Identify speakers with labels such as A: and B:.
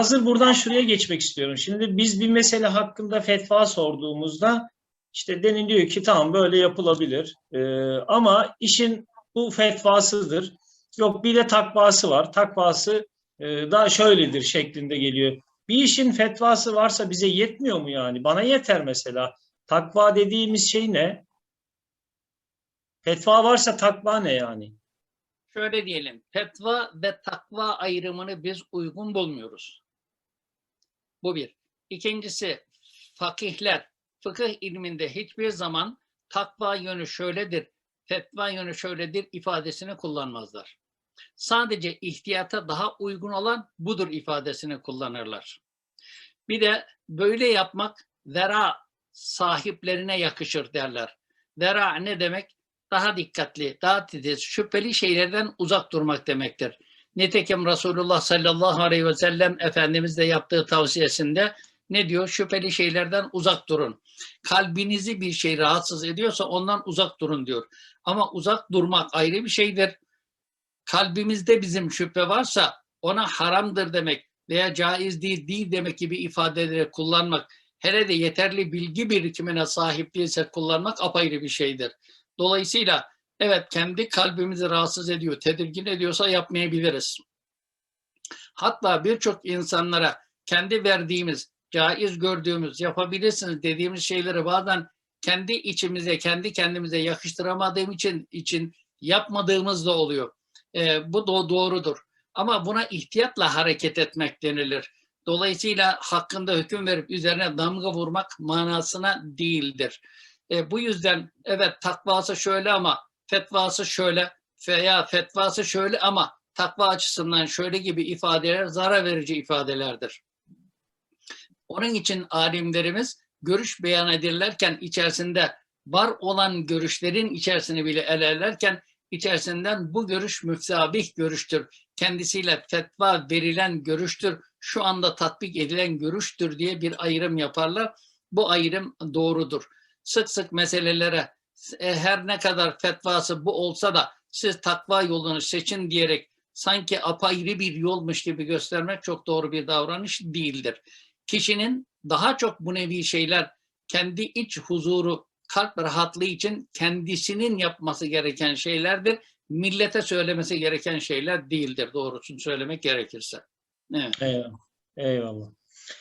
A: hazır buradan şuraya geçmek istiyorum. Şimdi biz bir mesele hakkında fetva sorduğumuzda işte deniliyor ki tamam böyle yapılabilir. Ee, ama işin bu fetvasıdır. Yok bir de takvası var. Takvası e, da şöyledir şeklinde geliyor. Bir işin fetvası varsa bize yetmiyor mu yani? Bana yeter mesela. Takva dediğimiz şey ne? Fetva varsa takva ne yani?
B: Şöyle diyelim, fetva ve takva ayrımını biz uygun bulmuyoruz. Bu bir. İkincisi, fakihler, fıkıh ilminde hiçbir zaman takva yönü şöyledir, fetva yönü şöyledir ifadesini kullanmazlar. Sadece ihtiyata daha uygun olan budur ifadesini kullanırlar. Bir de böyle yapmak vera sahiplerine yakışır derler. Vera ne demek? Daha dikkatli, daha titiz, şüpheli şeylerden uzak durmak demektir. Nitekim Resulullah sallallahu aleyhi ve sellem Efendimiz de yaptığı tavsiyesinde ne diyor? Şüpheli şeylerden uzak durun. Kalbinizi bir şey rahatsız ediyorsa ondan uzak durun diyor. Ama uzak durmak ayrı bir şeydir. Kalbimizde bizim şüphe varsa ona haramdır demek veya caiz değil değil demek gibi ifadeleri kullanmak hele de yeterli bilgi birikimine sahip değilse kullanmak apayrı bir şeydir. Dolayısıyla evet kendi kalbimizi rahatsız ediyor, tedirgin ediyorsa yapmayabiliriz. Hatta birçok insanlara kendi verdiğimiz, caiz gördüğümüz, yapabilirsiniz dediğimiz şeyleri bazen kendi içimize, kendi kendimize yakıştıramadığım için için yapmadığımız da oluyor. Ee, bu da doğrudur. Ama buna ihtiyatla hareket etmek denilir. Dolayısıyla hakkında hüküm verip üzerine damga vurmak manasına değildir. E, bu yüzden evet takvası şöyle ama fetvası şöyle veya fetvası şöyle ama takva açısından şöyle gibi ifadeler zarar verici ifadelerdir. Onun için alimlerimiz görüş beyan edilirken içerisinde var olan görüşlerin içerisini bile ele ederken içerisinden bu görüş müfsabih görüştür. Kendisiyle fetva verilen görüştür. Şu anda tatbik edilen görüştür diye bir ayrım yaparlar. Bu ayrım doğrudur sık sık meselelere e, her ne kadar fetvası bu olsa da siz takva yolunu seçin diyerek sanki apayrı bir yolmuş gibi göstermek çok doğru bir davranış değildir. Kişinin daha çok bu nevi şeyler kendi iç huzuru, kalp rahatlığı için kendisinin yapması gereken şeylerdir. Millete söylemesi gereken şeyler değildir doğrusunu söylemek gerekirse. Evet.
A: Eyvallah. Eyvallah.